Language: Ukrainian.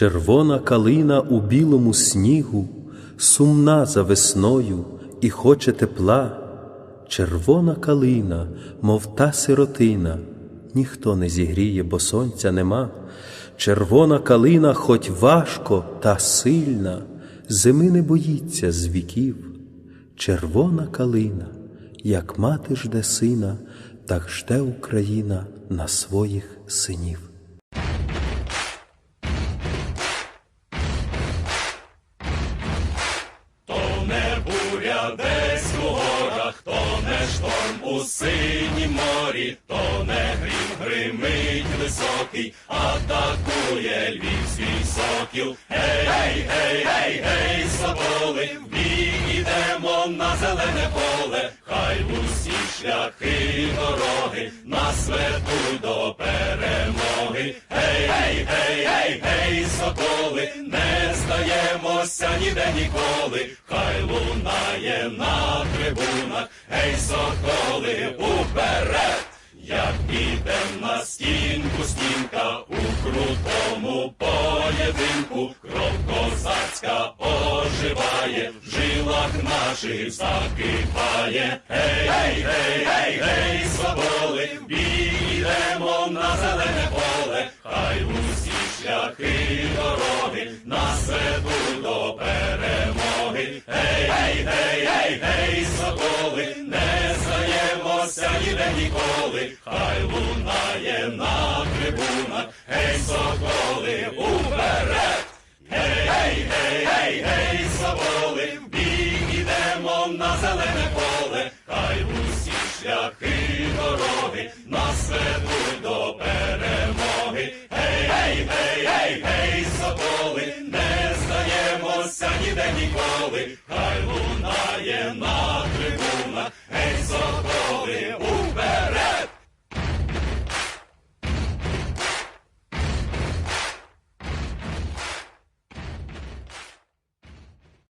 Червона калина у білому снігу, сумна за весною і хоче тепла. Червона калина, мов та сиротина, ніхто не зігріє, бо сонця нема. Червона калина, хоть важко та сильна, зими не боїться з віків. Червона калина, як мати жде сина, так жде Україна на своїх синів. Не буря десь у горах, то не шторм у синім морі, то не грім гримить високий, атакує львівський сокіл. Гей, гей, гей, гей, гей, соболи, в бій ідемо на зелене поле, хай усі шляхи дороги нас ведуть до перемоги. Гей, гей, гей, гей, гей, соколи, не здаємося ніде ніколи, хай лунає на трибунах, гей, соколи, уперед! Як підем на стінку стінка у крутому поєдинку, кров козацька оживає, в жилах наших закипає. Гей, гей, гей, гей, гей, соболи, бій на зелене поле, хай усі шляхи дороги Гей, гей, гей, гей, гей, соболи, не здаємося ніде ніколи, хай лунає на трибунах, гей, соколи, уперед! Гей, гей, гей, гей, гей, соболи, в бій ідемо на зелене поле, хай усі шляхи дороги ніде ніколи, хай лунає на